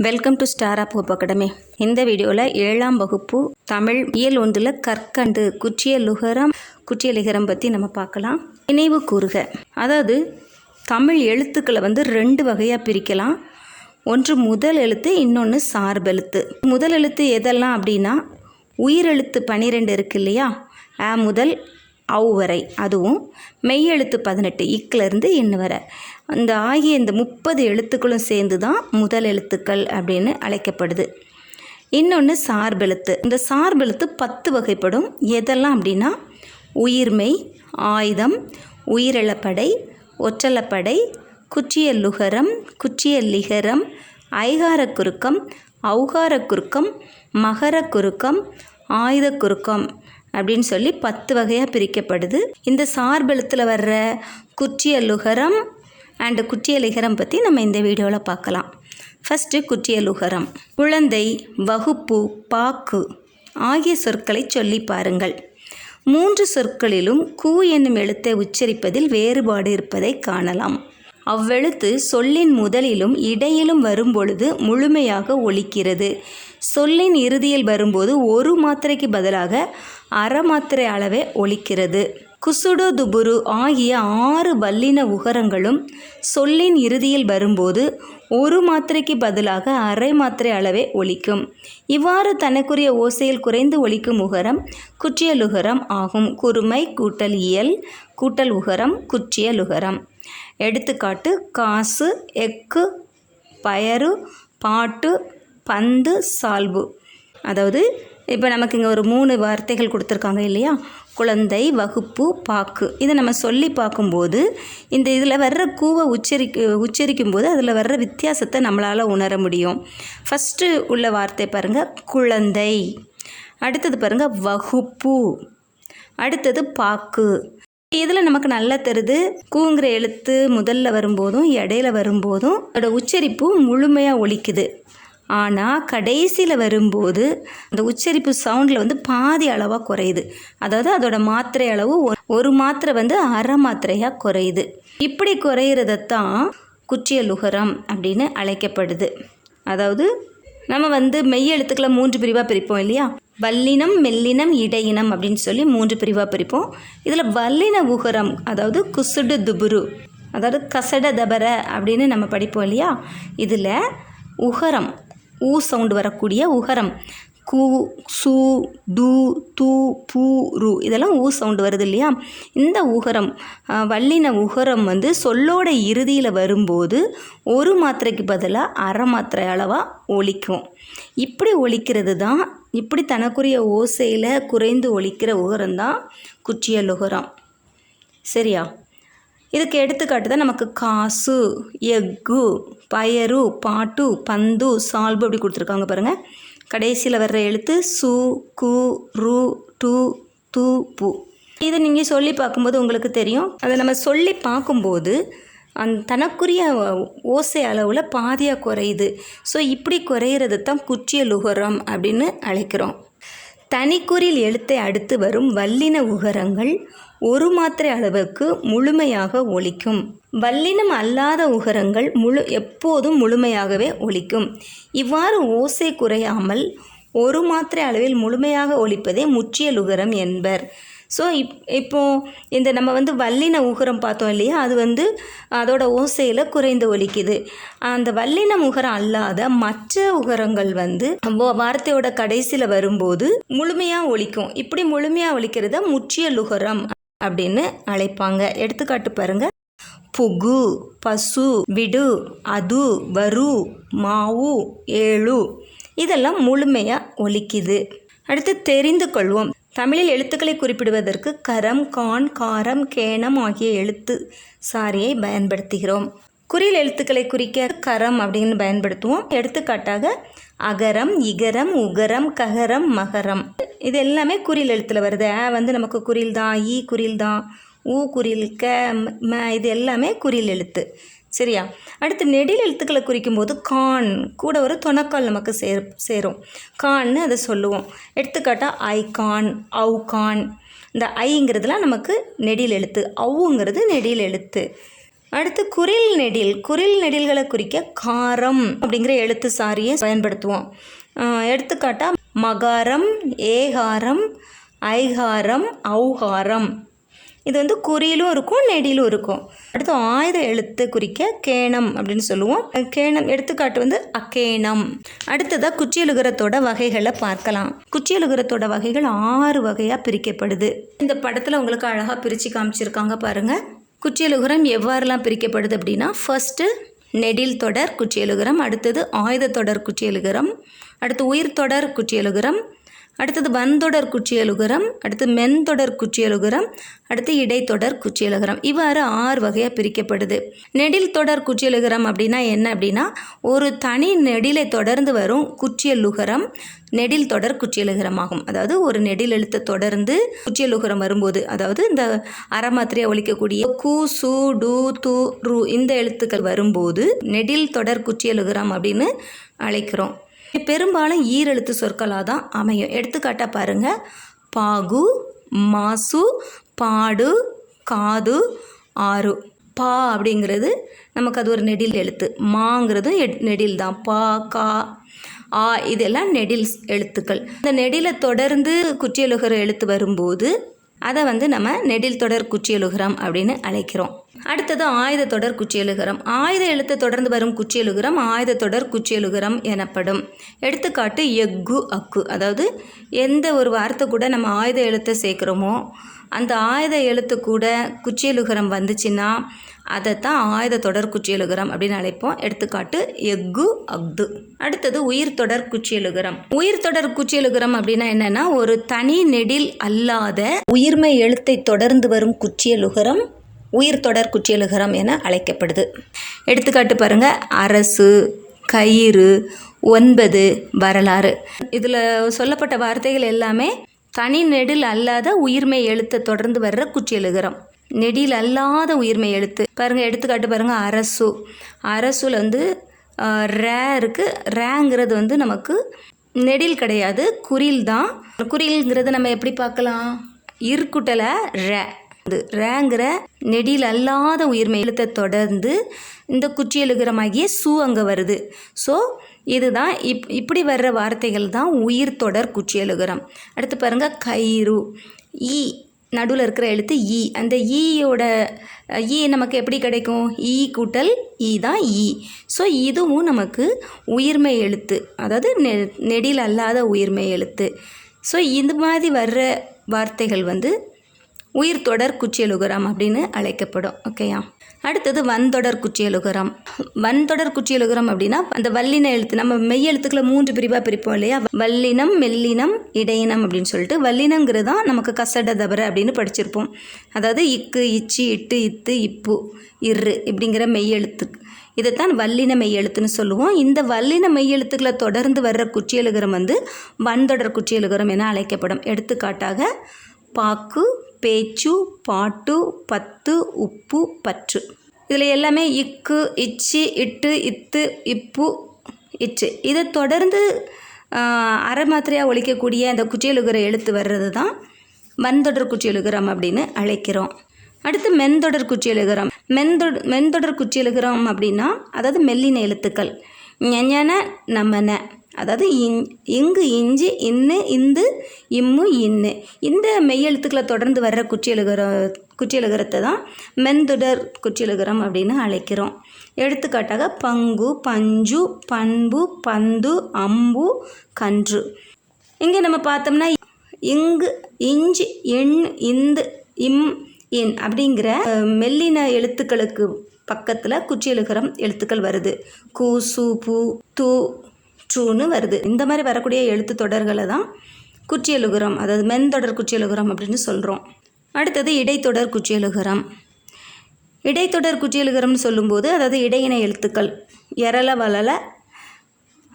Welcome to star of hope academy இந்த வீடியோவில் ஏழாம் வகுப்பு தமிழ் இயல் ஒன்றில் கற்கண்டு குற்றிய லுகரம் குற்றிய லிகரம் பற்றி நம்ம பார்க்கலாம். நினைவு கூறுக. அதாவது தமிழ் எழுத்துக்களை வந்து ரெண்டு வகையாக பிரிக்கலாம். ஒன்று முதல் எழுத்து இன்னொன்று சார்பெழுத்து முதல் எழுத்து எதெல்லாம் அப்படின்னா உயிரெழுத்து பன்னிரெண்டு இருக்கு இல்லையா? ஆ முதல் அவ் வரை அதுவும் மெய்யெழுத்து பதினெட்டு இக்கிலேருந்து இன்னு வரை. இந்த ஆகிய இந்த முப்பது எழுத்துக்களும் சேர்ந்து தான் முதல் எழுத்துக்கள் அப்படின்னு அழைக்கப்படுது. இன்னொன்று சார்பெழுத்து. இந்த சார்பெழுத்து பத்து வகைப்படும். எதெல்லாம் அப்படின்னா உயிர்மை ஆயுதம் உயிரிழப்படை ஒற்றலப்படை குற்றியல்லுகரம் குற்றியல்லிகரம் ஐகாரக் ஐகார குறுக்கம் அவுகாரக் குறுக்கம் மகர குறுக்கம் ஆயுத குறுக்கம் அப்படின்னு சொல்லி பத்து வகையாக பிரிக்கப்படுது. இந்த சார்பெழுத்தில் வர்ற குற்றியலுகரம் அண்டு குற்றிய பற்றி நம்ம இந்த வீடியோவில் பார்க்கலாம். ஃபஸ்ட்டு குற்றிய லுகரம் குழந்தை வகுப்பு பாக்கு ஆகிய சொற்களை சொல்லி பாருங்கள். மூன்று சொற்களிலும் கூ என்னும் எழுத்தை உச்சரிப்பதில் வேறுபாடு இருப்பதை காணலாம். அவ்வெழுத்து சொல்லின் முதலிலும் இடையிலும் வரும்பொழுது முழுமையாக ஒலிக்கிறது. சொல்லின் இறுதியில் வரும்போது ஒரு மாத்திரைக்கு பதிலாக அரை மாத்திரை அளவே ஒலிக்கிறது. குசுடு துபுரு ஆகிய ஆறு வல்லின உகரங்களும் சொல்லின் இறுதியில் வரும்போது ஒரு மாத்திரைக்கு பதிலாக அரை மாத்திரை அளவே ஒலிக்கும். இவ்வாறு தனக்குரிய ஓசையில் குறைந்து ஒலிக்கும் உகரம் குற்றியலுகரம் ஆகும். குறுமை கூட்டல் இயல் கூட்டல் உகரம் குற்றியலுகரம் எடுத்துக்காட்டு காசு எக்கு பயறு பாட்டு பந்து சால்பு. அதாவது இப்போ நமக்கு இங்கே ஒரு மூணு வார்த்தைகள் கொடுத்துருக்காங்க இல்லையா? குழந்தை வகுப்பு பாக்கு. இதை நம்ம சொல்லி பார்க்கும்போது இந்த இதில் வர்ற கூவை உச்சரிக்க உச்சரிக்கும் போது அதில் வர்ற வித்தியாசத்தை நம்மளால் உணர முடியும். ஃபஸ்ட்டு உள்ள வார்த்தை பாருங்கள் குழந்தை. அடுத்தது பாருங்கள் வகுப்பு. அடுத்தது பாக்கு. இதில் நமக்கு நல்லா தருது கூங்கிற எழுத்து முதல்ல வரும்போதும் இடையில வரும்போதும் அதோட உச்சரிப்பு முழுமையாக ஒழிக்குது ஆனால் கடைசியில் வரும்போது அந்த உச்சரிப்பு சவுண்டில் வந்து பாதி அளவாக குறையுது. அதாவது அதோட மாத்திரை அளவு ஒரு- ஒரு மாத்திரை வந்து அரை மாத்திரையாக குறையுது. இப்படி குறையிறதைத்தான் குற்றியலுகரம் அப்படின்னு அழைக்கப்படுது. அதாவது நம்ம வந்து மெய் எழுத்துக்களை மூன்று பிரிவாக பிரிப்போம் இல்லையா? வல்லினம் மெல்லினம் இடையினம் அப்படின்னு சொல்லி மூன்று பிரிவாக பிரிப்போம். இதில் வல்லின உகரம் அதாவது குசுடு துபுரு அதாவது கசட தபர அப்படின்னு நம்ம படிப்போம் இல்லையா? இதில் உகரம் ஊ சவுண்டு வரக்கூடிய உகரம். கு சு து து பூ ரு இதெல்லாம் ஊ சவுண்டு வருது இல்லையா? இந்த உகரம் வல்லின உகரம் வந்து சொல்லோட இறுதியில் வரும்போது ஒரு மாத்திரைக்கு பதிலாக அரை மாத்திரை அளவாக ஒழிக்கும் இப்படி ஒழிக்கிறது தான் இப்படி தனக்குரிய ஓசையில் குறைந்து ஒழிக்கிற உகரம் தான் குச்சியல் உகரம். சரியா? இதுக்கு எடுத்துக்காட்டு தான் நமக்கு காசு எஃகு பயரு பாட்டு பந்து சால்பு அப்படி கொடுத்துருக்காங்க பாருங்கள் கடைசியில் வர்ற எழுத்து சு கு ரு டு து பு. இதை நீங்கள் சொல்லி பார்க்கும்போது உங்களுக்கு தெரியும். அதை நம்ம சொல்லி பார்க்கும்போது அந் தனக்குரிய ஓசை அளவில் பாதியாக குறையுது. ஸோ இப்படி குறையிறது தான் குற்றிய லுகரம் அப்படின்னு அழைக்கிறோம். தனிக்குறில் எழுத்தை அடுத்து வரும் வல்லின உகரங்கள் ஒரு மாத்திரை அளவுக்கு முழுமையாக ஒலிக்கும். வல்லினம் அல்லாத உகரங்கள் முழு எப்போதும் முழுமையாகவே ஒழிக்கும் இவ்வாறு ஓசை குறையாமல் ஒரு மாத்திரை அளவில் முழுமையாக ஒலிப்பதே முற்றியல் உகரம் என்பர். ஸோ இப் இப்போது இந்த நம்ம வந்து வல்லின உகரம் பார்த்தோம் இல்லையா? அது வந்து அதோட ஓசையில் குறைந்து ஒலிக்குது. அந்த வல்லின உகரம் அல்லாத மற்ற உகரங்கள் வந்து வார்த்தையோட கடைசியில் வரும்போது முழுமையாக ஒழிக்கும் இப்படி முழுமையாக ஒழிக்கிறத முற்றிய லுகரம் அப்படின்னு அழைப்பாங்க. எடுத்துக்காட்டு பாருங்க. புகு பசு விடு அது வரு மாவு ஏழு. இதெல்லாம் முழுமையாக ஒலிக்குது. அடுத்து தெரிந்து கொள்வோம். தமிழில் எழுத்துக்களை குறிப்பிடுவதற்கு கரம் கான் காரம் கேனம் ஆகிய எழுத்து சாரியை பயன்படுத்துகிறோம். குறில் எழுத்துக்களை குறிக்க கரம் அப்படின்னு பயன்படுத்துவோம். எடுத்துக்காட்டாக அகரம் இகரம் உகரம் ககரம் மகரம். இது எல்லாமே குறில் எழுத்தில் வருது. வந்து நமக்கு குறில் தான் ஈ குறில் தான் ஊ குறில் க ம, இது எல்லாமே குறில் எழுத்து. சரியா? அடுத்து நெடில் எழுத்துக்களை குறிக்கும்போது கான் கூட ஒரு தொணக்கால் நமக்கு சேர் சேரும். கான்னு அதை சொல்லுவோம். எடுத்துக்காட்டால் ஐ கான் அவு கான் இந்த ஐங்கிறதுலாம் நமக்கு நெடில் எழுத்து. அவுங்கிறது நெடில் எழுத்து. அடுத்து குரில் நெடில். குரில் நெடில்களை குறிக்க காரம் அப்படிங்கிற எழுத்து சாரியை பயன்படுத்துவோம். ஆஹ் எடுத்துக்காட்டா மகாரம் ஏகாரம் ஐகாரம் ஔகாரம். இது வந்து குறியிலும் இருக்கும் நெடிலும் இருக்கும். அடுத்து ஆயுத எழுத்து குறிக்க கேணம் அப்படின்னு சொல்லுவோம். கேணம் எடுத்துக்காட்டு வந்து அக்கேணம் அடுத்ததாக குச்சியலுகரத்தோட வகைகளை பார்க்கலாம். குச்சியலுகரத்தோட வகைகள் ஆறு வகையாக பிரிக்கப்படுது. இந்த படத்தில் உங்களுக்கு அழகாக பிரித்து காமிச்சிருக்காங்க பாருங்கள் குச்சியலுகரம் எவ்வாறுலாம் பிரிக்கப்படுது அப்படின்னா ஃபர்ஸ்ட்டு நெடில் தொடர் குச்சியலுகரம் அடுத்தது ஆயுத தொடர் குச்சியலுகரம் அடுத்து உயிர் தொடர் குச்சியலுகரம் அடுத்தது வந்தொடர் குச்சியலுகரம் அடுத்து மென்தொடர் குச்சியலுகரம் அடுத்து இடைத்தொடர் குச்சியலுகரம். இவ்வாறு ஆறு வகையாக பிரிக்கப்படுது. நெடில் தொடர் குச்சியலுகரம் அப்படின்னா என்ன அப்படின்னா ஒரு தனி நெடிலை தொடர்ந்து வரும் குச்சியலுகரம் நெடில் தொடர் குச்சியலுகரம் ஆகும். அதாவது ஒரு நெடில் எழுத்தை தொடர்ந்து குச்சியலுகரம் வரும்போது அதாவது இந்த அறமாத்திரையை ஒழிக்கக்கூடிய கு சு டு து ரு இந்த எழுத்துக்கள் வரும்போது நெடில் தொடர் குச்சியலுகரம் அப்படின்னு அழைக்கிறோம். பெரும்பாலும் ஈரெழுத்து சொற்களாக தான் அமையும். எடுத்துக்காட்டாக பாருங்கள் பாகு மாசு பாடு காது ஆறு. பா அப்படிங்கிறது நமக்கு அது ஒரு நெடில் எழுத்து. மாங்கிறதும் எட்- நெடில் தான் பா கா ஆ இதெல்லாம் நெடில் எழுத்துக்கள். இந்த நெடிலை தொடர்ந்து குச்சியலுகிற எழுத்து வரும்போது அதை வந்து நம்ம நெடில் தொடர் குச்சியலுகரம் அப்படின்னு அழைக்கிறோம். அடுத்தது ஆயுத தொடர் குச்சியலுகரம். ஆயுத எழுத்தை தொடர்ந்து வரும் குச்சியலுகரம் ஆயுத தொடர் குச்சியலுகரம் எனப்படும். எடுத்துக்காட்டு எஃகு அக்கு. அதாவது எந்த ஒரு வார்த்தை கூட நம்ம ஆயுத எழுத்தை சேர்க்குறோமோ அந்த ஆயுத எழுத்து கூட குச்சியலுகரம் வந்துச்சுன்னா அதைத்தான் ஆயுத தொடர் குச்சியலுகரம் அப்படின்னு அழைப்போம். எடுத்துக்காட்டு எஃகு அக்து அடுத்தது உயிர் தொடர் குச்சியலுகரம். உயிர் தொடர் குச்சியலுகரம் அப்படின்னா என்னன்னா ஒரு தனி நெடில் அல்லாத உயிர்மை எழுத்தை தொடர்ந்து வரும் குச்சியலுகரம். உயிர் தொடர் குச்சியலுகரம் என அழைக்கப்படுது. எடுத்துக்காட்டு பாருங்க. அரசு கயிறு ஒன்பது வரலாறு. இதில் சொல்லப்பட்ட வார்த்தைகள் எல்லாமே தனி நெடில் அல்லாத உயிர்மை எழுத்தை தொடர்ந்து வர்ற குச்சியலுகரம் நெடில் அல்லாத உயிர்மை எழுத்து. பாருங்கள் எடுத்துக்காட்டு பாருங்கள் அரசு. அரசுல வந்து ரே இருக்குது ரேங்கிறது வந்து நமக்கு நெடில் கிடையாது. குறில் தான். குறில்ங்கிறது நம்ம எப்படி பார்க்கலாம்? இருக்குட்டலை ரே ரேங்கிற நெடியில் அல்லாத உயிர்மை எழுத்தை தொடர்ந்து இந்த குச்சியலுகரமாகிய சு அங்கே வருது. ஸோ இதுதான் இப் இப்படி வர்ற வார்த்தைகள் தான் உயிர் தொடர் குச்சியலுகரம் அடுத்து பாருங்கள் கயிறு. ஈ நடுவில் இருக்கிற எழுத்து ஈ. அந்த ஈயோட ஈ நமக்கு எப்படி கிடைக்கும்? ஈ கூட்டல் ஈ தான் ஈ. ஸோ இதுவும் நமக்கு உயிர்மை எழுத்து. அதாவது நெ நெடில் அல்லாத உயிர்மை எழுத்து. ஸோ இந்த மாதிரி வர்ற வார்த்தைகள் வந்து உயிர் தொடர் குச்சியலுகரம் அப்படின்னு அழைக்கப்படும் ஓகேயா அடுத்தது வன்தொடர் குச்சியலுகரம். வன்தொடர் குச்சியலுகரம் அப்படின்னா அந்த வல்லின எழுத்து நம்ம மெய் எழுத்துக்களை மூன்று பிரிவாக பிரிப்போம் இல்லையா? வல்லினம் மெல்லினம் இடையினம் அப்படின்னு சொல்லிட்டு வல்லினங்கிறது தான் நமக்கு கசட தபர அப்படின்னு படிச்சிருப்போம். அதாவது இக்கு இச்சி இட்டு இத்து இப்பு இரு இப்படிங்கிற மெய் எழுத்து. இதைத்தான் வல்லின மெய் எழுத்துன்னு சொல்லுவோம். இந்த வல்லின மெய் எழுத்துக்களை தொடர்ந்து வர்ற குச்சியலுகரம் வந்து வன்தொடர் குச்சியலுகரம் என அழைக்கப்படும். எடுத்துக்காட்டாக பாக்கு பேச்சு பாட்டு பத்து உப்பு பற்று. இதில் எல்லாமே இக்கு இச்சி இட்டு இத்து இப்பு இச்சு. இதை தொடர்ந்து அரை மாத்திரையாக ஒழிக்கக்கூடிய அந்த குச்சியலுகிற எழுத்து வர்றது தான் வன்தொடர் குச்சியலுகரம் அப்படின்னு அழைக்கிறோம். அடுத்து மென்தொடர் குச்சியலுகரம். மென்தொட மென்தொடர் குச்சியலுகரம் அப்படின்னா அதாவது மெல்லின எழுத்துக்கள். ஞன நமன அதாவது இங் இங்கு இஞ்சி இன்னு இந்து இம்மு இன்னு. இந்த மெய்யெழுத்துக்களை தொடர்ந்து வர்ற குச்சியலுகர குச்சியலுகரத்தை தான் மென்தொடர் குச்சியலுகரம் அப்படின்னு அழைக்கிறோம். எடுத்துக்காட்டாக பங்கு பஞ்சு பண்பு பந்து அம்பு கன்று. இங்கே நம்ம பார்த்தோம்னா இங்கு இஞ்சி எண் இந்து இம் இன் அப்படிங்கிற மெல்லின எழுத்துக்களுக்கு பக்கத்தில் குச்சியலுகரம் எழுத்துக்கள் வருது. கு சு பூ தூ ட்ரூன்னு வருது. இந்த மாதிரி வரக்கூடிய எழுத்து தொடர்களை தான் குச்சியலுகரம் அதாவது மென்தொடர் குற்றியலுகரம் அப்படின்னு சொல்கிறோம் அடுத்தது இடைத்தொடர் குச்சியலுகரம் இடைத்தொடர் குச்சியலுகரம்னு சொல்லும்போது அதாவது இடையின எழுத்துக்கள். எரல வளல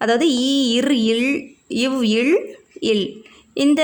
அதாவது ஈ இர் இல் இவ் இல் இல். இந்த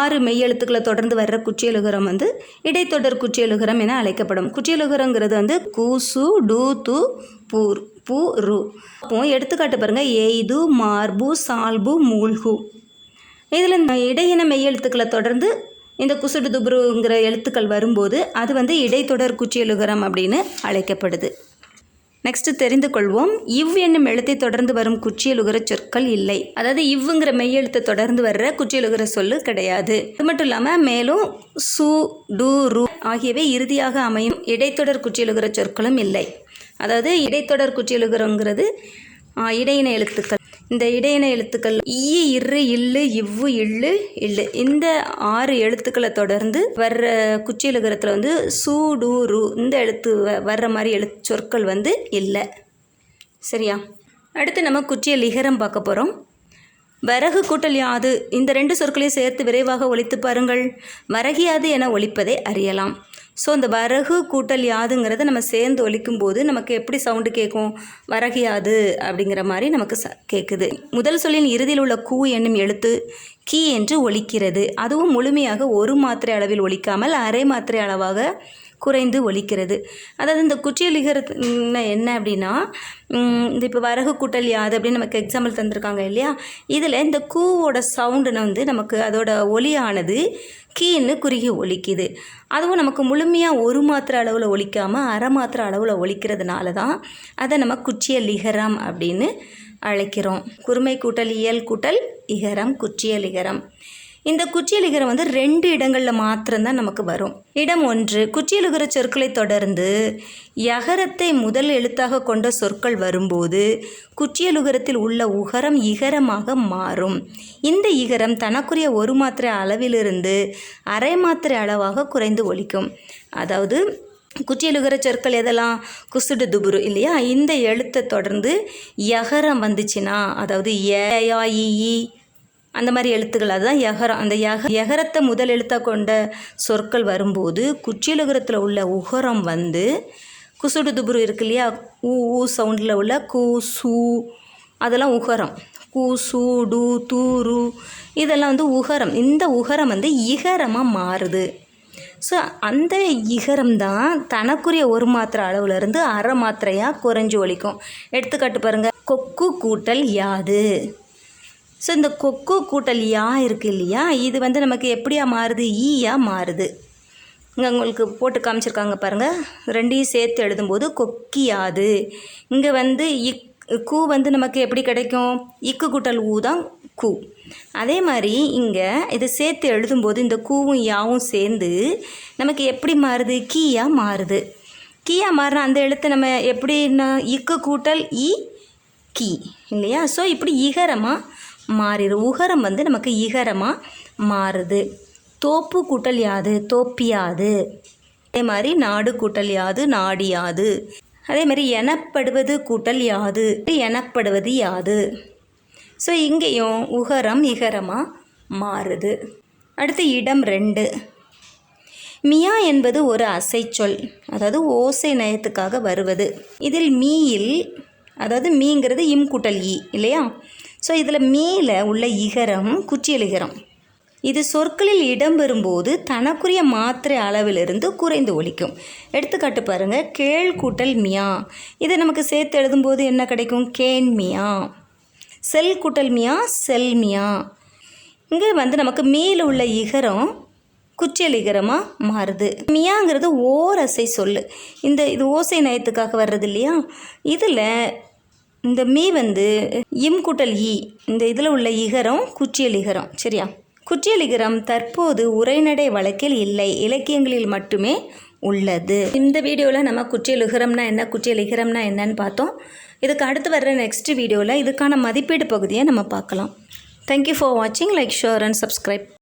ஆறு மெய்யெழுத்துக்களை தொடர்ந்து வர்ற குச்சியலுகரம் வந்து இடைத்தொடர் குச்சியலுகரம் என அழைக்கப்படும். குச்சியலுகரங்கிறது வந்து கூசு டூ து பூர். பூ ரு. அப்போ எடுத்துக்காட்டு பாருங்கள் எய்து மார்பு சால்பு மூழ்கு. இதில் இந்த இடையின மெய்யெழுத்துக்களை தொடர்ந்து இந்த குசுடு துபுருங்கிற எழுத்துக்கள் வரும்போது அது வந்து இடைத்தொடர் குச்சியலுகரம் அப்படின்னு அழைக்கப்படுது. நெக்ஸ்ட் தெரிந்து கொள்வோம். இவ் என்னும் எழுத்தை தொடர்ந்து வரும் குச்சியலுகர சொற்கள் இல்லை. அதாவது இவ்வுங்கிற மெய்யெழுத்தை தொடர்ந்து வர்ற குச்சியலுகர சொல்லு கிடையாது. அது மட்டும் இல்லாமல் மேலும் சு டு ரு ஆகியவை இறுதியாக அமையும் இடைத்தொடர் குச்சியலுகர சொற்களும் இல்லை. அதாவது இடைத்தொடர் குச்சியலுகரங்கிறது இடையின எழுத்துக்கள். இந்த இடையின எழுத்துக்கள் ஈ இரு இல்லு இவ்வு இல்லு இல்லு. இந்த ஆறு எழுத்துக்களை தொடர்ந்து வர்ற குச்சியலுகரத்தில் வந்து சூ ரு இந்த எழுத்து வ- வர்ற மாதிரி எழுத்து சொற்கள் வந்து இல்லை. சரியா? அடுத்து நம்ம குச்சிய லிகரம் பார்க்க போகிறோம் வரகு கூட்டல் யாது. இந்த ரெண்டு சொற்களையும் சேர்த்து விரைவாக ஒழித்து பாருங்கள். வரகியாது என ஒழிப்பதை அறியலாம். ஸோ இந்த வரகு கூட்டல் யாதுங்கிறத நம்ம சேர்ந்து ஒலிக்கும் போது நமக்கு எப்படி சவுண்டு கேட்கும் வரகு யாது? அப்படிங்கிற மாதிரி நமக்கு ச கேட்குது முதல் சொல்லின் இறுதியில் உள்ள கூ என்னும் எழுத்து கீ என்று ஒலிக்கிறது. அதுவும் முழுமையாக ஒரு மாத்திரை அளவில் ஒலிக்காமல் அரை மாத்திரை அளவாக குறைந்து ஒலிக்கிறது. அதாவது இந்த குச்சியலிகரத்துனா என்ன அப்படின்னா இந்த இப்போ வரகு கூட்டல் யாது அப்படின்னு நமக்கு எக்ஸாம்பிள் தந்திருக்காங்க இல்லையா? இதில் இந்த கூவோட சவுண்டுன்னு வந்து நமக்கு அதோட ஒலியானது கீன்னு குறுகி ஒலிக்குது. அதுவும் நமக்கு முழுமையாக ஒரு மாத்திரை அளவில் ஒழிக்காமல் அரை மாத்திரை அளவில் ஒழிக்கிறதுனால தான் அதை நம்ம குச்சிய லிகரம் அப்படின்னு அழைக்கிறோம். குருமை கூட்டல் இயல் கூட்டல் இகரம் குச்சியலிகரம் இகரம் இந்த குச்சியலுகரம் வந்து ரெண்டு இடங்களில் மாத்திரம்தான் நமக்கு வரும். இடம் ஒன்று குச்சியலுகிற சொற்களை தொடர்ந்து யகரத்தை முதல் எழுத்தாக கொண்ட சொற்கள் வரும்போது குச்சியலுகரத்தில் உள்ள உகரம் இகரமாக மாறும். இந்த இகரம் தனக்குரிய ஒரு மாத்திரை அளவிலிருந்து அரை மாத்திரை அளவாக குறைந்து ஒழிக்கும் அதாவது குச்சியலுகிற சொற்கள் எதெல்லாம்? குசுடு துபுரு இல்லையா? இந்த எழுத்தை தொடர்ந்து யகரம் வந்துச்சுன்னா அதாவது ஏ ஈ அந்த மாதிரி எழுத்துக்கள் அதுதான் யகரம் அந்த யக யகரத்தை முதல் எழுத்தாக கொண்ட சொற்கள் வரும்போது குச்சியலுகரத்தில் உள்ள உகரம் வந்து குசுடு துபுரு இருக்கு இல்லையா? ஊ ஊ சவுண்டில் உள்ள கு சூ அதெல்லாம் உகரம். கூ சூடு டு தூ ரு இதெல்லாம் வந்து உகரம். இந்த உகரம் வந்து இகரமாக மாறுது. ஸோ அந்த இகரம் தான் தனக்குரிய ஒரு மாத்திரை அளவுலேருந்து அரை மாத்திரையாக குறைஞ்சு ஒழிக்கும். எடுத்துக்காட்டு பாருங்கள் கொக்கு கூட்டல் யாது. ஸோ இந்த கொக்கு கூட்டல் யா இருக்குது இல்லையா? இது வந்து நமக்கு எப்படியா மாறுது? ஈயா மாறுது. இங்கே உங்களுக்கு போட்டு காமிச்சிருக்காங்க பாருங்கள் ரெண்டையும் சேர்த்து எழுதும்போது கொக்கியாது. இங்கே வந்து இக் கூ வந்து நமக்கு எப்படி கிடைக்கும்? இக்கு கூட்டல் ஊ தான் கூ. அதே மாதிரி இங்கே இதை சேர்த்து எழுதும்போது இந்த கூவும் யாவும் சேர்ந்து நமக்கு எப்படி மாறுது? கீயா மாறுது. கீயா மாறின அந்த எழுத்தை நம்ம எப்படின்னா இக்கு கூட்டல் இ கீ இல்லையா? ஸோ இப்படி இகரமாக மாறிடும் உகரம் வந்து நமக்கு இகரமாக மாறுது. தோப்பு கூட்டல் யாது? தோப்பியாது. அதே மாதிரி நாடு கூட்டல் யாது? நாடியாது. அதே மாதிரி எனப்படுவது கூட்டல் யாது? எனப்படுவது யாது. ஸோ இங்கேயும் உகரம் இகரமாக மாறுது. அடுத்து இடம் ரெண்டு. மியா என்பது ஒரு அசைச்சொல். அதாவது ஓசை நயத்துக்காக வருவது. இதில் மீயில் அதாவது மீங்கிறது இம் கூட்டல் ஈ இல்லையா? ஸோ இதில் மேலே உள்ள இகரம் குச்சியலிகரம் இது சொற்களில் இடம்பெறும்போது தனக்குரிய மாத்திரை அளவிலிருந்து குறைந்து ஒழிக்கும் எடுத்துக்காட்டு பாருங்கள் கேள் கூட்டல் மியா. இதை நமக்கு சேர்த்து எழுதும்போது என்ன கிடைக்கும்? கேன் மியா. செல் கூட்டல் மியா செல் மியா. இங்கே வந்து நமக்கு மேலே உள்ள இகரம் குச்சியல் இகரமாக மாறுது. மியாங்கிறது ஓரசை சொல் இந்த இது ஓசை நயத்துக்காக வர்றது இல்லையா இதில் இந்த மீ வந்து இம் கூட்டல் ஈ. இந்த இதில் உள்ள இகரம் குச்சியலிகரம் சரியா? குச்சியலிகரம் தற்போது உரைநடை வழக்கில் இல்லை. இலக்கியங்களில் மட்டுமே உள்ளது. இந்த வீடியோவில் நம்ம குச்சியலிகரம்னா என்ன குச்சியலிகரம்னா என்னன்னு பார்த்தோம். இதுக்கு அடுத்து வர்ற நெக்ஸ்ட் வீடியோவில் இதுக்கான மதிப்பீடு பகுதியை நம்ம பார்க்கலாம். தேங்க்யூ ஃபார் வாட்சிங் லைக் ஷோர் அண்ட் சப்ஸ்கிரைப்